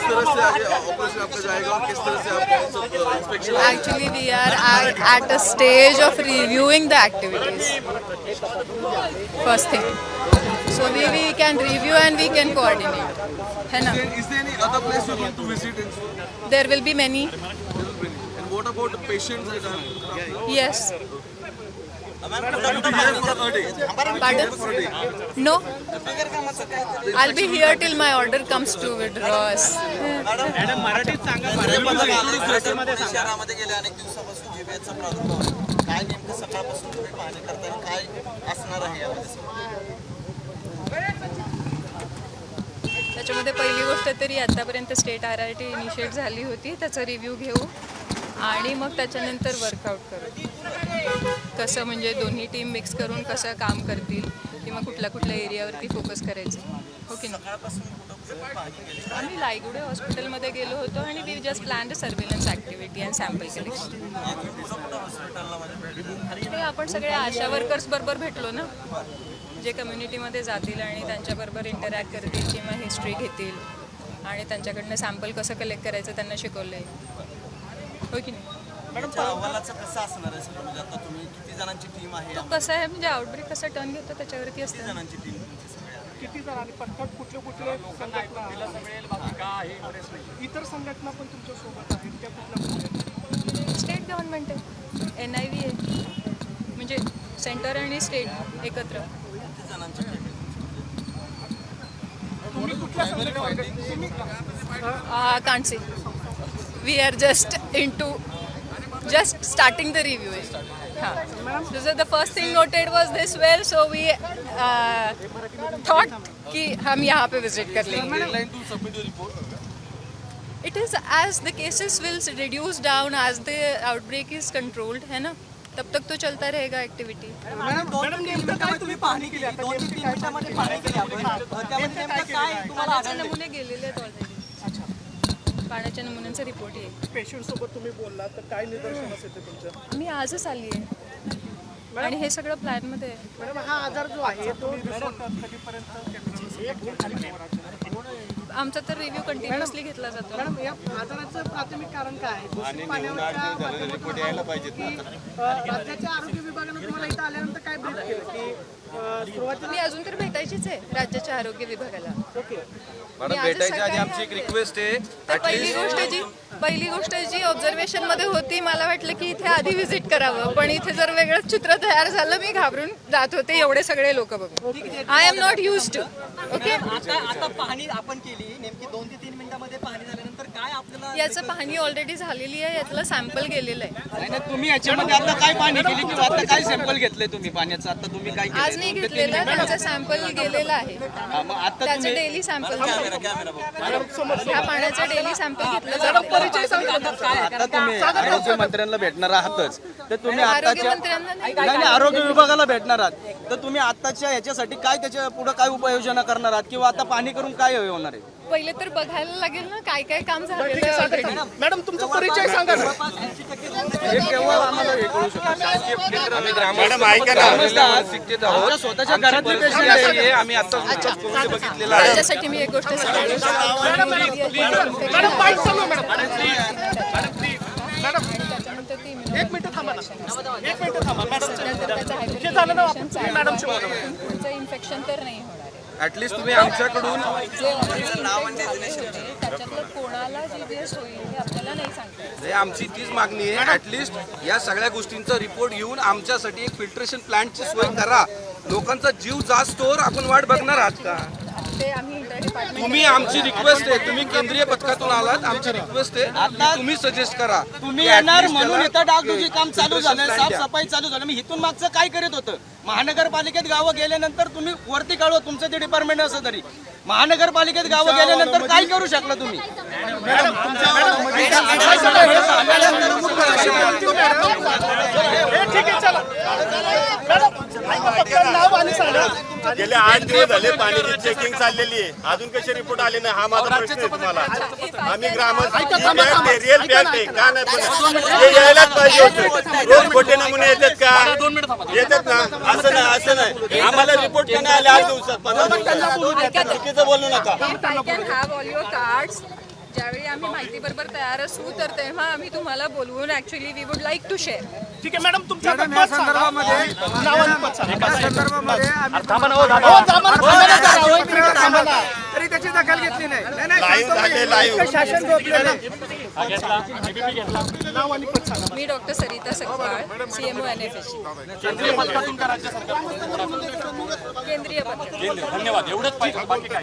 किस तरह से आगे ऑपरेशन आपका जाएगा और किस तरह से आपका inspection Actually, we are at, at a stage of reviewing the activities. First thing. So we, we can review and we can coordinate. है ना? Is there any other place you're going to visit in There will be many. And what about the patients that are Yes. Order comes to withdraw. us. Madam मराठीत सांगा. मराठीमध्ये सांगा. शहरामध्ये गेल्या अनेक दिवसापासून जीबीएचा प्रादुर्भाव आहे. काय नेमकं सकाळपासून तुम्ही पाहणी करताय काय असणार आहे यामध्ये? त्याच्यामध्ये पहिली गोष्ट तरी आतापर्यंत state R I T initiate झाली होती. त्याचा रिव्ह्यू घेऊ आणि मग त्याच्यानंतर वर्कआउट करू. कसं म्हणजे दोन्ही टीम मिक्स करून कसं काम करतील किंवा कुठल्या कुठल्या एरियावरती फोकस करायचं. हो की आम्ही लायगुडे हॉस्पिटलमध्ये गेलो होतो आणि we just plan surveillance activity and sample collection हे आपण सगळे आशा वर्कर्स बरोबर भेटलो ना? जे कम्युनिटीमध्ये जातील आणि त्यांच्याबरोबर इंटरॅक्ट करतील किंवा हिस्ट्री घेतील आणि त्यांच्याकडनं सॅम्पल कसं कलेक्ट करायचं त्यांना शिकवलं आहे हो की नाही? तुमच्या अहवालाचं कसं असणार आहे सगळं म्हणजे आता तुम्ही किती जणांची टीम आहे? तो कसं आहे म्हणजे आउटब्रेक कसा टर्न घेतो त्याच्यावरती किती असतं जणांची टीम किती जण आणि पटपट कुठले कुठले संघटना इतर संघटना पण तुमच्यासोबत आहेत त्या कुठल्या कुठल्या? स्टेट गव्हर्नमेंट आहे. एन आय व्ही आहे. म्हणजे सेंटर आणि स्टेट एकत्र. किती जणांची टीम आहे तुम्ही कुठल्या संघटना तुम्ही Uh, can't say. We are just starting the review. हाँ. So the first thing noted was this well, so we uh, thought कि हम यहाँ पे visit कर लेंगे. It is as the cases will reduce down as the outbreak is controlled, है ना? तब तक तो चलता रहेगा एक्टिविटी नमुने गेलेले आहेत ऑलरेडी पाण्याच्या नमुन्यांचा रिपोर्ट येईल. पेशंट सोबत तुम्ही बोलला तर काय निदर्शनास येते तुमच्या? मी आजच आली आहे. आणि हे सगळं प्लॅनमध्ये आहे. मॅडम हा आजार जो आहे तो कधीपर्यंत आमचा तर रिव्ह्यू कंटिन्युअसली घेतला जातो? मॅडम या आजाराचं प्राथमिक कारण काय आहे? दूषित पाण्यावरच्या माध्यमातून की अ, राज्याच्या आरोग्य विभागानं तुम्हाला इथं आल्यानंतर काय ब्रीफ केलं? की अ, सुरुवातीला मी अजून तर भेटायचीच आहे राज्याच्या आरोग्य विभागाला. ओके. मी मॅडम आजच भेटायच्या आधी सकाळी आमची एक रिक्वेस्ट आहे. तर पहिली गोष्ट जी पहिली गोष्ट जी ऑब्झर्वेशनमध्ये होती मला वाटलं की इथे आधी व्हिजिट करावं. पण इथे जर वेगळंच चित्र तयार झालं मी घाबरून जात होते एवढे सगळे लोक बघून. I am not use to okay आता आता पाहणी आपण केली नेमकी दोन ते तीन मिनिटामध्ये पाहणी झाल्यानंतर काय आपल्याला याचं पाहणी ऑलरेडी झालेली आहे यातलं सॅम्पल गेलेलं आहे. नाही, नाही, तुम्ही याच्यामध्ये आता काय पाहणी केली किंवा आता काय सॅम्पल घेतलंय तुम्ही पाण्याचं? आता तुम्ही काय आज नाही? घेतलेलं त्याचं सॅम्पल गेलेलं आहे. हा, मग आता त्याचं तुम्ही डेली सॅम्पल ह्या पाण्याचं डेली सॅम्पल घेतलं जातं. आता तुम्ही आरोग्य मंत्र्यांना भेटणार आहातच. तर तुम्ही आताच्या आरोग्यमंत्र्यांना नाही. नाही नाही, आरोग्य विभागाला भेटणार आहात. तर तुम्ही आताच्या ह्याच्यासाठी काय त्याच्या पुढे काय उपाययोजना करणार आहात? किंवा आता पाहणी करून काय होणार आहे? पहिले तर बघायला लागेल ना काय काय काम already. मॅडम तुमचा परिचय सांगा ना. शिक्षित आहोत. स्वतःच्या घरातले आहे. हे आम्ही आता बघितलेलं आहे. त्याच्यासाठी मी एक गोष्ट सांगते मॅडम चालू मॅडम. एक मिनिट थांबा ना. एक मिनिट थांबा. मॅडम झालं ना मॅडम पुढचं इन्फेक्शन तर नाही होणार ऍटलीस्ट तुम्ही आमच्याकडून कोणाला आपल्याला नाही सांगता आमची तीच मागणी आहे. ऍटलीस्ट या सगळ्या गोष्टींचा रिपोर्ट घेऊन आमच्यासाठी एक फिल्ट्रेशन प्लांटची सोय करा. लोकांचा जीव जास्तोवर आपण वाट बघणार आहात का? ते आम्ही इंटर डिपार्टमेंट तुम्ही आमची रिक्वेस्ट आहे. तुम्ही केंद्रीय पथकातून आलात. आमची रिक्वेस्ट आहे. तुम्ही सजेस्ट करा. तुम्ही येणार म्हणून इथं डागडुजी काम चालू झालं. साफसफाई चालू झालं. मी इथून मागचं काय करीत होतं? महानगरपालिकेत गावं गेल्यानंतर तुम्ही वरती काढवा तुमचं जे डिपार्टमेंट असं तरी. महानगरपालिकेत गावं गेल्यानंतर काय करू शकला तुम्ही? गेले आठ दिवस झाले पाण्याची चेकिंग चाललेली आहे. अजून कसे रिपोर्ट आले नाही? हा माझा प्रश्न आहे तुम्हाला. आम्ही ग्रामस्थ रिअल आहे का नाही? हे यायलाच पाहिजे होतं. रोज खोटे नमुने येतात का? येतात ना? असं नाही असं नाही. आम्हाला रिपोर्ट का नाही आले आठ दिवसात. पंधरा दिवसात चुकीचं बोलू नका. ज्यावेळी आम्ही माहितीबरोबर तयार असू तर तेव्हा आम्ही तुम्हाला बोलवून actually we would like to share ठीक आहे मॅडम तुमच्या मॅडम या संदर्भामध्ये या संदर्भामध्ये आम्ही तरी त्याची दखल घेतली नाही. नाही, नाही लाईव्ह सांगतो मी. इतकं शासन झोपलेलं आहे. मी doctor Sarita Sakpal CMO N F S केंद्रीय पथकातून का राज्य सरकार. केंद्रीय पथक धन्यवाद. एवढंच पाहिजे. बाकी काय